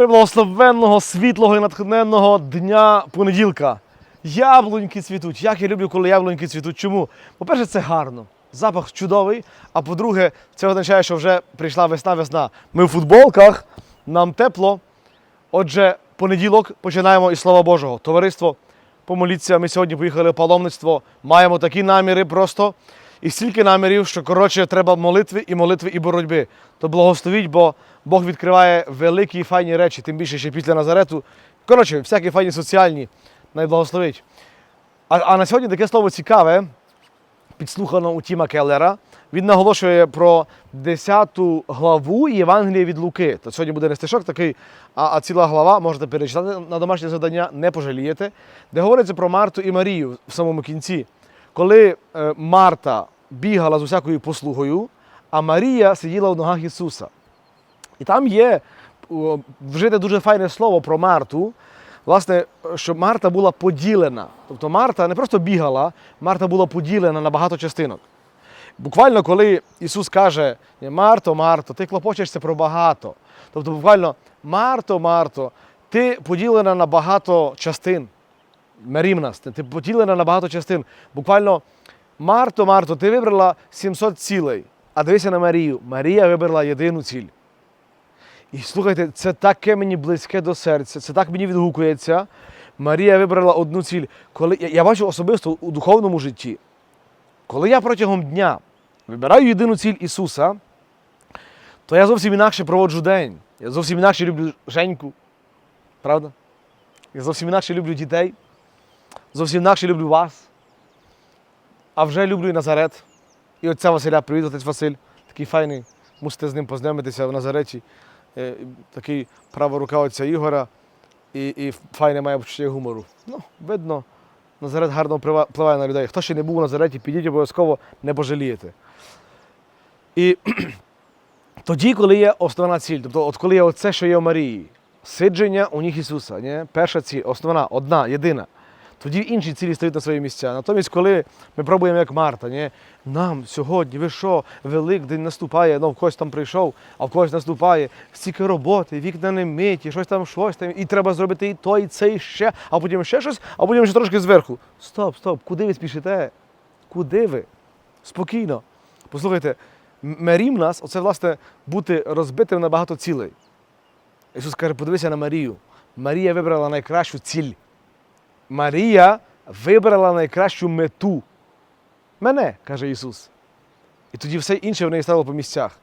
Приблагословенного, світлого і натхненного дня понеділка. Яблуньки цвітуть. Як я люблю, коли яблуньки цвітуть. Чому? По-перше, це гарно. Запах чудовий. А по-друге, це означає, що вже прийшла весна-весна. Ми в футболках, нам тепло. Отже, понеділок починаємо із Слова Божого. Товариство, помоліться. Ми сьогодні поїхали в паломництво. Маємо такі наміри просто. І стільки намірів, що коротше треба молитви і молитви і боротьби. То благословіть, бо Бог відкриває великі і файні речі, тим більше ще після Назарету. Коротше, всякі файні соціальні, найблагословить. А, а на сьогодні таке слово цікаве, підслухано у Тіма Келлера. Він наголошує про 10 главу Євангелія від Луки. То сьогодні буде не стишок такий, а, а ціла глава, можете перечитати на домашнє завдання, не пожалієте, де говориться про Марту і Марію в самому кінці. Коли е, Марта бігала з усякою послугою, а Марія сиділа в ногах Ісуса. І там є вжите дуже файне слово про Марту. Власне, що Марта була поділена. Тобто Марта не просто бігала, Марта була поділена на багато частинок. Буквально, коли Ісус каже: Марто, Марто, ти клопочешся про багато. Тобто, буквально, Марто, Марто, ти поділена на багато частин. Мерімнас, ти поділена на багато частин. Буквально, Марто, Марто, ти вибрала 700 цілей, а дивися на Марію. Марія вибрала єдину ціль. І слухайте, це таке мені близьке до серця, це так мені відгукується. Марія вибрала одну ціль. Коли, я, я бачу особисто у духовному житті, коли я протягом дня вибираю єдину ціль Ісуса, то я зовсім інакше проводжу день. Я зовсім інакше люблю Женьку. Правда? Я зовсім інакше люблю дітей. Зовсім інакше люблю вас. А вже люблю Назарет. І отця Василя, привіт, отець Василь. Такий файний. Мусите з ним познайомитися в Назареті. Е, Такий права рука отця Ігора. І, і файне має почуття гумору. Ну, видно, Назарет гарно вплива- впливає на людей. Хто ще не був у Назареті, підіть обов'язково, не пожалієте. І тоді, коли є основна ціль, тобто от коли є оце, що є у Марії, сидження у ніг Ісуса, ні? перша ціль, основна, одна, єдина. Тоді інші цілі стають на свої місця. Натомість, коли ми пробуємо як Марта, ні? нам сьогодні, ви що, Великдень наступає, ну в когось там прийшов, а в когось наступає стільки роботи, вікна не миті, щось там, щось там, і треба зробити і то, і це, і ще, а потім ще щось, а потім ще трошки зверху. Стоп, стоп, куди ви спішите? Куди ви? Спокійно. Послухайте, мерім нас, оце власне бути розбитим на багато цілей. Ісус каже, подивися на Марію. Марія вибрала найкращу ціль. Марія вибрала найкращу мету. Мене, каже Ісус. І тоді все інше в неї стало по місцях.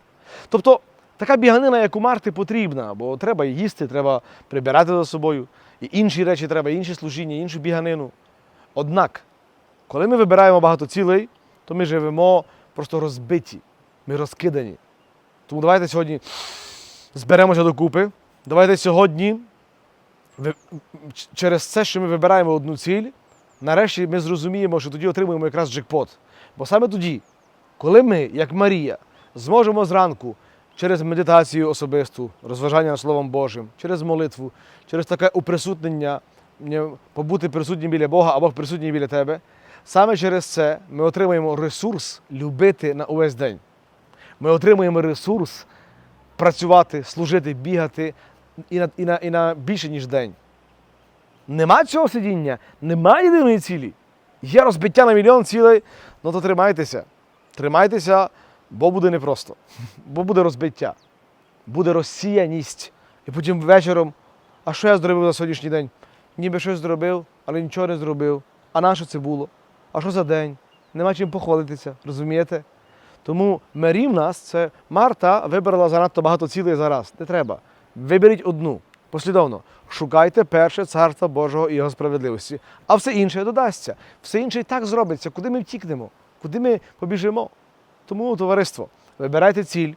Тобто, така біганина, як у Марти, потрібна, бо треба їсти, треба прибирати за собою, і інші речі треба, інші служіння, іншу біганину. Однак, коли ми вибираємо багато цілей, то ми живемо просто розбиті, ми розкидані. Тому давайте сьогодні зберемося докупи. Давайте сьогодні через це, що ми вибираємо одну ціль, нарешті ми зрозуміємо, що тоді отримуємо якраз джекпот. Бо саме тоді, коли ми, як Марія, зможемо зранку через медитацію особисту, розважання Словом Божим, через молитву, через таке уприсутнення, побути присутнім біля Бога, а Бог присутній біля тебе, саме через це ми отримуємо ресурс любити на увесь день. Ми отримуємо ресурс працювати, служити, бігати і на, і на, і на більше, ніж день. Нема цього сидіння, нема єдиної цілі. Є розбиття на мільйон цілей, ну то тримайтеся. Тримайтеся, бо буде непросто. Бо буде розбиття, буде розсіяність. І потім вечором, а що я зробив за сьогоднішній день? Ніби щось зробив, але нічого не зробив. А на що це було? А що за день? Нема чим похвалитися, розумієте? Тому мерім нас це Марта вибрала занадто багато цілей зараз. Не треба. Виберіть одну послідовно. Шукайте перше царство Божого і його справедливості, а все інше додасться. Все інше і так зробиться. Куди ми втікнемо? Куди ми побіжимо? Тому, товариство, вибирайте ціль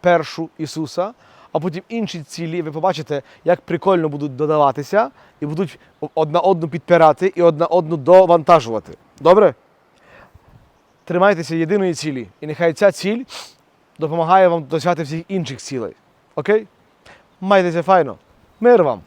першу Ісуса, а потім інші цілі. Ви побачите, як прикольно будуть додаватися і будуть одна одну підпирати і одна одну довантажувати. Добре? Тримайтеся єдиної цілі, і нехай ця ціль допомагає вам досягти всіх інших цілей. Окей? Майтеся файно. Мир вам!